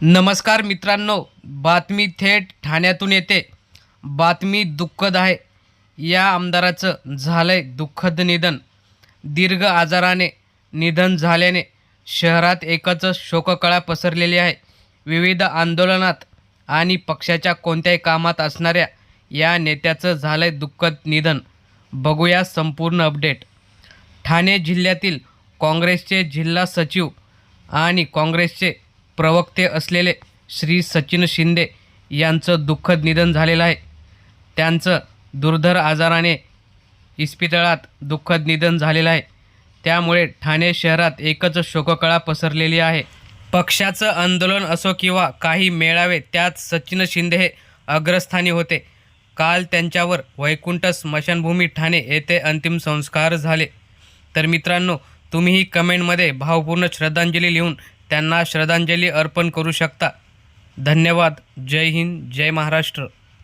नमस्कार मित्रांनो बातमी थेट ठाण्यातून येते. बातमी दुःखद आहे. या आमदाराचं झालंय दुःखद निधन. दीर्घ आजाराने निधन झाल्याने शहरात एकच शोककळा पसरलेली आहे. विविध आंदोलनात आणि पक्षाच्या कोणत्याही कामात असणाऱ्या या नेत्याचं झालंय दुःखद निधन. बघूया संपूर्ण अपडेट. ठाणे जिल्ह्यातील काँग्रेसचे जिल्हा सचिव आणि काँग्रेसचे प्रवक्ते असलेले श्री सचिन शिंदे यांचं दुःखद निधन झालेलं आहे. त्यांचं दुर्धर आजाराने इस्पितळात दुःखद निधन झालेलं आहे. त्यामुळे ठाणे शहरात एकच शोककळा पसरलेली आहे. पक्षाचं आंदोलन असो किंवा काही मेळावे त्यात सचिन शिंदे हे अग्रस्थानी होते. काल त्यांच्यावर वैकुंठ स्मशानभूमी ठाणे येथे अंतिम संस्कार झाले. तर मित्रांनो तुम्हीही कमेंटमध्ये भावपूर्ण श्रद्धांजली लिहून त्यांना श्रद्धांजली अर्पण करू शकता. धन्यवाद. जय हिंद. जय महाराष्ट्र.